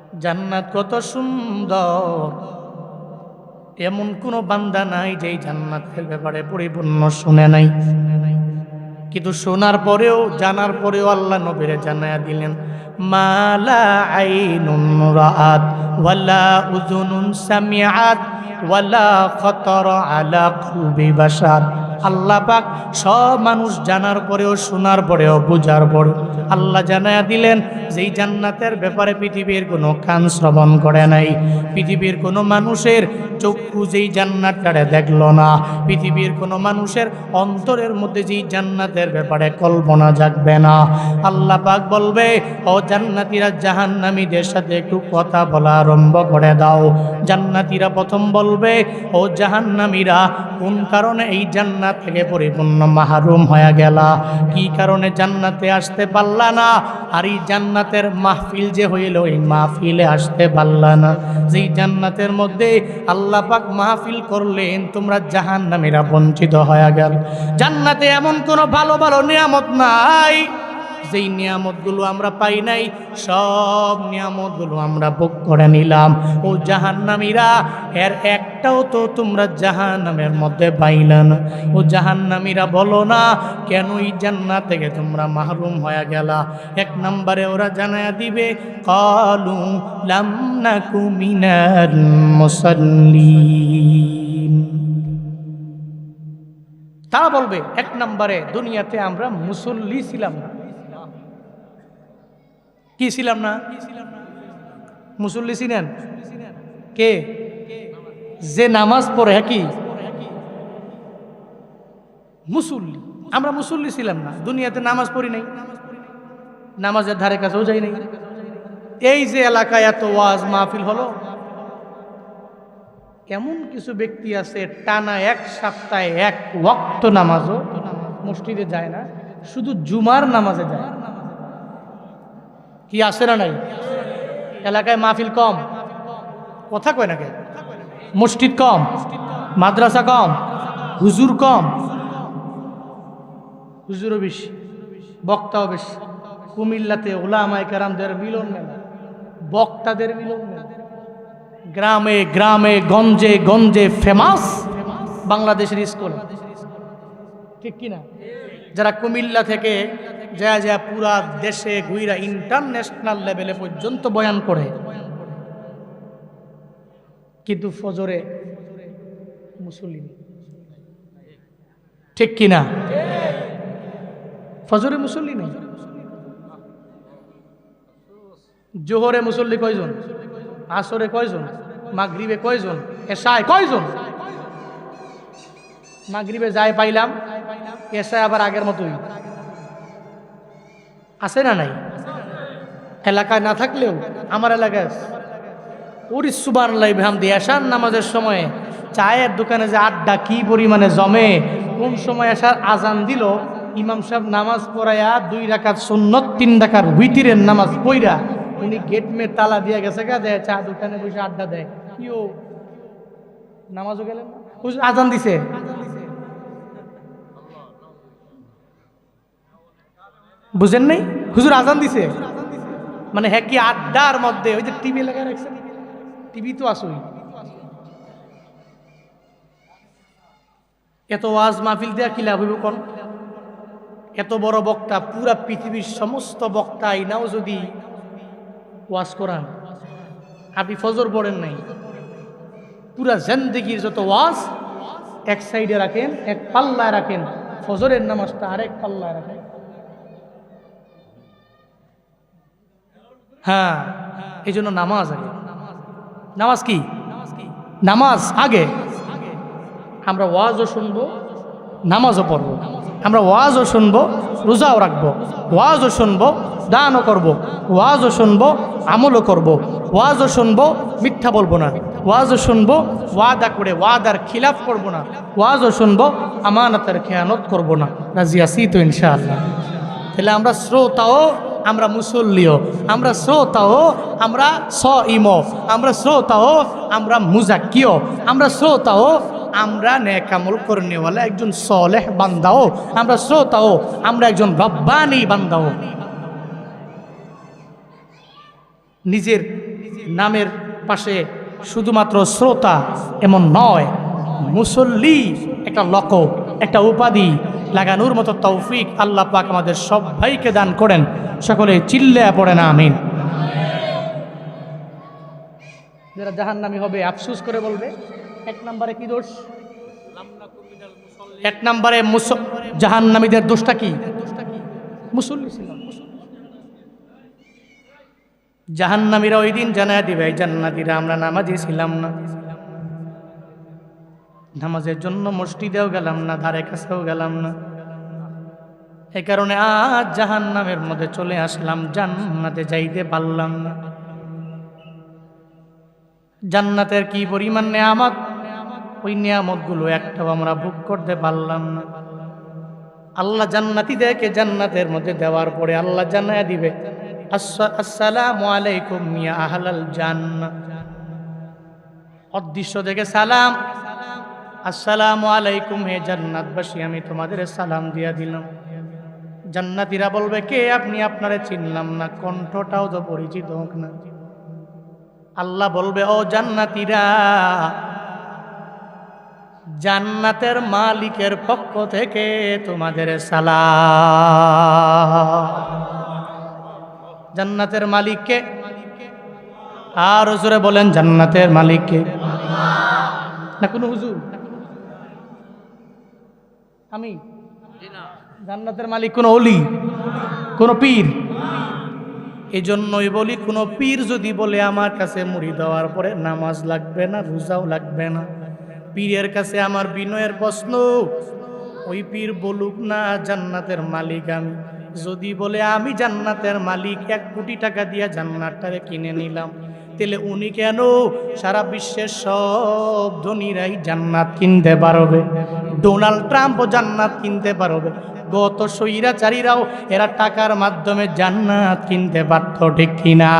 জান্নাত কত সুন্দর। এমন কোনো বান্দা নাই যে এই জান্নাতের ব্যাপারে পরিপূর্ণ শুনে নাই। কিন্তু শোনার পরেও, জানার পরেও আল্লাহ নবীরে জানায়া দিলেন, মালা আইনুন রাআত ওয়ালা উযুনুন সামিআত, ওয়ালা খতর আলা কলবি বাশার। আল্লাহ পাক সব মানুষ জানার পরেও, শোনার পরেও, বোঝার পরে আল্লাহ জানায়া দিলেন যেই জান্নাতের ব্যাপারে পৃথিবীর কোনো কান শ্রবণ করে নাই। পৃথিবীর কোনো মানুষের চক্ষু যেই জান্নাতটারে দেখল না। পৃথিবীর কোনো মানুষের অন্তরের মধ্যে যেই জান্নাতের ব্যাপারে কল্পনা জাগবে না। আল্লাহ পাক বলবে, ও জান্নাতিরা, জাহান্নামীদের সাথে একটু কথা বলা আরম্ভ করে দাও। জান্নাতিরা প্রথম বলবে, ও জাহান্নামীরা, কোন কারণে এই জান্নাত থেকে পরিপূর্ণ মাহরুম হয়ে গেলা। কি কারণে জান্নাতে আসতে পারলা না? আর এই জান্নাতের মাহফিল যে হইল, এই মাহফিলে আসতে পারলা না। যেই জান্নাতের মধ্যে আল্লাহ পাক মাহফিল করলেন, তোমরা জাহান্নামীরা বঞ্চিত হয়ে গেল। জান্নাতে এমন কোনো ভালো ভালো নিয়ামত নাই। যেই নিয়ামতগুলো আমরা পাই নাই, সব নিয়ামতগুলো আমরা ভোগ করে নিলাম। ও জাহান্নামীরা, এর একটাও তো তোমরা জাহান্নামের মধ্যে পাইলা না। ও জাহান্নামীরা বলো না কেন এই জান্নাত থেকে তোমরা মাহরুম হয়ে গেলা? এক নম্বরে ওরা জানায়া দিবে, কলু লাম নাকু মিনাল মুসাল্লিন। তারা বলবে, এক নম্বরে দুনিয়াতে আমরা মুসল্লি ছিলাম না। কি ছিলাম না? মুসল্লি ছিলেন? কে? যে নামাজ পড়ে হ্যাঁ কি? মুসল্লি। আমরা মুসল্লি ছিলাম না, দুনিয়াতে নামাজ পড়ি নাই। নামাজের ধারে কাছেও যাই নাই। এই যে এলাকায় এত ওয়াজ মাহফিল হলো, এমন কিছু ব্যক্তি আছে, টানা এক সপ্তাহে এক ওয়াক্ত নামাজও মসজিদে যায় না, শুধু জুমার নামাজে যায়। কি আছে না নাই? এলাকায় মাহফিল কম। কথা কয় না কে? মসজিদ কম। মাদ্রাসা কম। হুজুর কম। হুজুরও বেশি, বক্তাও বেশি। কুমিল্লাতে ওলামায় কারামদের মিলন মেলা। বক্তাদের মিলন মেলা। গ্রামে গ্রামে, গঞ্জে গঞ্জে ফেমাস বাংলাদেশের স্কুল। ঠিক কিনা? যারা কুমিল্লা থেকে যা যা পুরা দেশে ঘুইরা ইন্টারন্যাশনাল লেভেলে পর্যন্ত বয়ান করে। কিন্তু ফজরে মুসল্লি নেই। ঠিক কিনা? ফজরে মুসল্লি নেই। জোহরে মুসল্লি কয়জন? আসরে কয়জন? মাগরিবে কয়জন? এসায় কয়জন? মাগরিবে যাই পাইলাম এসায় আবার আগের মতোই। আছে না নাই? এলাকায় না থাকলেও আমার এলাকায়। ওরি সুবান লাইভাম দিয়ে আসার নামাজের সময় চায়ের দোকানে যে আড্ডা কি পরিমাণে জমে, কোন সময় আসার আজান দিল, ইমাম সাহেব নামাজ পড়াইয়া দুই রাকাত সুন্নত, তিন রাকার হুইতিরের নামাজ পইরা উনি গেট মে তালা দিয়ে গেছে গা, দেয় চা দোকানে বসে আড্ডা দেয়। কি ও, নামাজও গেলেন আজান দিছে? বুঝেন নাই? হুজুর আজান দিছে। মানে হ্যাঁ কি আড্ডার মধ্যে, ওই যে টিভি লাগায় রাখছে। টিভি তো আসুই এত ওয়াজ মাহফিল দেয়া কি লাভ হইব কোন? এত বড় বক্তা, পুরা পৃথিবীর সমস্ত বক্তা আইনাও যদি ওয়াজ করান, আপনি ফজর পড়েন নাই। পুরা জেন্দিগির যত ওয়াজ, এক সাইডে রাখেন, এক পাল্লায় রাখেন। ফজরের নামাজটা আরেক পাল্লায় রাখেন। হ্যাঁ এই জন্য নামাজ আগে। নামাজ কি? নামাজ আগে। আমরা ওয়াজও শুনব, নামাজও পড়ব। আমরা ওয়াজও শুনব, রোজাও রাখব। ওয়াজও শুনব, দানও করব। ওয়াজও শুনব, আমলও করব। ওয়াজও শুনব, মিথ্যা বলব না। ওয়াজও শুনব, ওয়াদা করে, ওয়াদার খিলাফ করব না। ওয়াজও শুনব, আমানতের খেয়ানত করব না। রাজি আসি তো ইনশাআল্লাহ। তাহলে আমরা শ্রোতাও আমরা মুসল্লিও, আমরা শ্রোতাও, আমরা স ইম আমরা শ্রোতাও, আমরা মুজাক্কিও, আমরা শ্রোতাও, আমরা নেকামল করনেওয়ালা একজন সলেহ বান্দাও, আমরা শ্রোতাও, আমরা একজন রব্বানি বান্দাও। নিজের নামের পাশে শুধুমাত্র শ্রোতা এমন নয়, মুসল্লি একটা লক একটা উপাধি লাগানোর মতো তৌফিক আল্লাহ পাক আমাদের সবাইকে দান করেন। সকলে চিল্লে পড়ে না আমিন। যারা জাহান্নামী হবে, আফসুস করে বলবে, এক নম্বরে কি দোষ? এক নম্বরে জাহান্নামীদের দোষটা কি? মুসল্লি ছিল। জাহান্নামীরা ওই দিন জানায় দিবে জান্নাতিরা আমরা নামাজে ছিলাম না। নামাজের জন্য মসজিদেও গেলাম না, ধারে কাছেও গেলাম না। এই কারণে আজ জাহান নামের মধ্যে চলে আসলাম, জান্নাতে যাইতে পারলাম না। জান্নাতের কি পরিমাণ নেয়ামত? ওই নিয়ামতগুলো একটাও আমরা ভোগ করতে পারলাম না। আল্লাহ জান্নাতিদেরকে জান্নাতের মধ্যে দেওয়ার পরে আল্লাহ জানায় দিবে আসসালামু আলাইকুম মিয়া আহলাল জান্নাহ। অদৃশ্য দেখে সালাম, আসসালামু আলাইকুম হে জান্নাতবাসী, আমি তোমাদের সালাম দিয়া দিলাম। জান্নাতিরা বলবে, কে আপনি? আপনারে চিনলাম না, কণ্ঠটাও তো পরিচিত হোক না। আল্লাহ বলবে, ও জান্নাতিরা, জান্নাতের মালিকের পক্ষ থেকে তোমাদের সালাম। জান্নাতের মালিককে? আর হুজুরে বলেন, জান্নাতের মালিককে। না, কোনো হুজুর? আমি জান্নাতের মালিক কোনো অলি কোনো পীর। এই জন্যই বলি, কোনো পীর যদি বলে আমার কাছে মুড়ি দেওয়ার পরে নামাজ লাগবে না, রোজাও লাগবে না, পীরের কাছে আমার বিনয়ের প্রশ্ন, ওই পীর বলুক না জান্নাতের মালিক আমি। যদি বলে আমি জান্নাতের মালিক, এক কোটি টাকা দিয়ে জান্নাতটারে কিনে নিলাম, তাহলে উনি কেন সারা বিশ্বের সব ধনীরাই জান্নাত কিনতে পারবে? ডোনাল্ড ট্রাম্পও জান্নাত কিনতে পারবে। গত সৈরাচারীরাও এরা টাকার মাধ্যমে জান্নাত কিনতে পারত, ঠিক কিনা?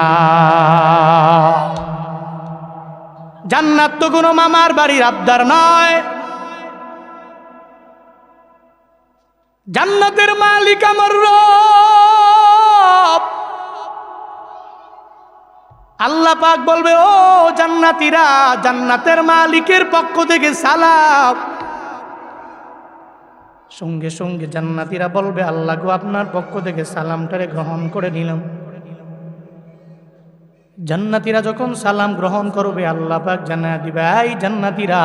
জান্নাত তো কোনো মামার বাড়ির আবদার নয়। জান্নাতের মালিক আমার রব। আল্লাহ পাক বলবে, ও জান্নাতিরা, জান্নাতের মালিকের পক্ষ থেকে সালাম। সঙ্গে সঙ্গে জান্নাতিরা বলবে, আল্লাহ গো, আপনার পক্ষ থেকে সালামটারে গ্রহণ করে নিলাম। জান্নাতিরা যখন সালাম গ্রহণ করবে, আল্লাহ পাক জানা দিবে, এই জান্নাতিরা,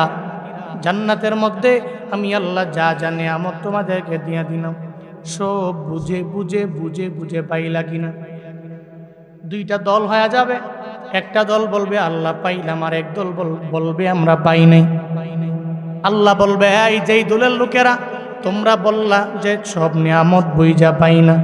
জান্নাতের মধ্যে আমি আল্লাহ যা জানে আমার তোমাদেরকে দিয়ে দিলাম, সব বুঝে বুঝে বুঝে বুঝে পাইলা কিনা? দুইটা দল হয়ে যাবে। একটা দল বলবে, আল্লাহ পাইলাম, আর এক দল বলবে, আমরা পাই নাই। আল্লাহ বলবে, এই যেই দলের লোকেরা তোমরা বললা যে সব নিয়ামত বইজা পাই না।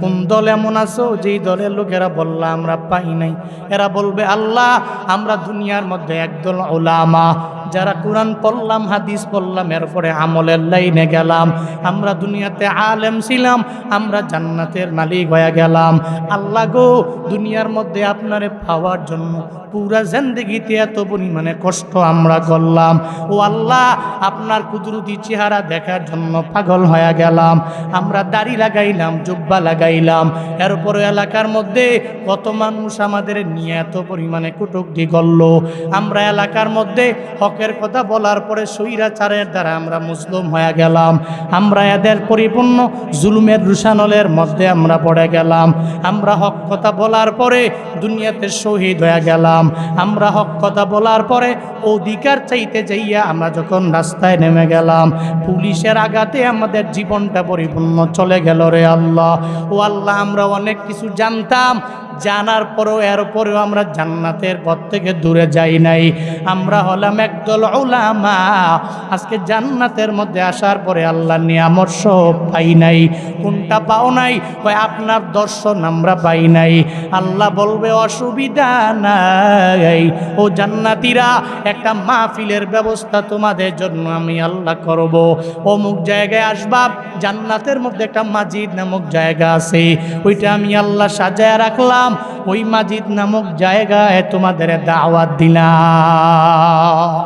কোন দল এমন আছো? যেই দলের লোকেরা বললা, আমরা পাই নাই। এরা বলবে, আল্লাহ, আমরা দুনিয়ার মধ্যে একদল ওলামা যারা কোরআন পড়লাম, হাদিস পড়লাম, এরপরে আমলের লাইনে গেলাম। আমরা দুনিয়াতে আলেম ছিলাম, আমরা জান্নাতের মালিক হয়ে গেলাম। আল্লাহ গো, দুনিয়ার মধ্যে আপনারে পাওয়ার জন্য পুরা জিন্দগিতে এত পরিমাণে কষ্ট আমরা করলাম। ও আল্লাহ, আপনার কুদরতি চেহারা দেখার জন্য পাগল হয়ে গেলাম। আমরা দাড়ি লাগাইলাম, জুব্বা লাগাইলাম। এরপরে এলাকার মধ্যে কত মানুষ আমাদের নিয়ে এত পরিমাণে কুটুক্তি করল। আমরা এলাকার মধ্যে হকের কথা বলার পরে সৈরাচারের দ্বারা আমরা মুসলিম হয়ে গেলাম। আমরা এদের পরিপূর্ণ জুলুমের রুশানলের মধ্যে আমরা পড়ে গেলাম। আমরা হক কথা বলার পরে দুনিয়াতে শহীদ হয়ে গেলাম। আমরা হক কথা বলার পরে অধিকার চাইতে যাইয়া আমরা যখন রাস্তায় নেমে গেলাম, পুলিশের আঘাতে আমাদের জীবনটা পরিপূর্ণ চলে গেল রে আল্লাহ। ও আল্লাহ, আমরা অনেক কিছু জানতাম। জানার পরেও এর পরেও আমরা জান্নাতের পথ থেকে দূরে যাই নাই। আমরা হলাম একদল ওলামা আজকে জান্নাতের মধ্যে আসার পরে আল্লাহ নিয়ামত সব পাই নাই। কোনটা পাও নাই? ওই আপনার দর্শন আমরা পাই নাই। আল্লাহ বলবে, অসুবিধা নাই। ও জান্নাতিরা, একটা মাহফিলের ব্যবস্থা তোমাদের জন্য আমি আল্লাহ করব। অমুক জায়গায় আসবা, জান্নাতের মধ্যে একটা মাজিদ নামক জায়গা আছে। ওইটা আমি আল্লাহ সাজায় রাখলাম। দিলাম ওই মাজিদ নামক জায়গায় তোমাদের দাওয়াত দিলাম।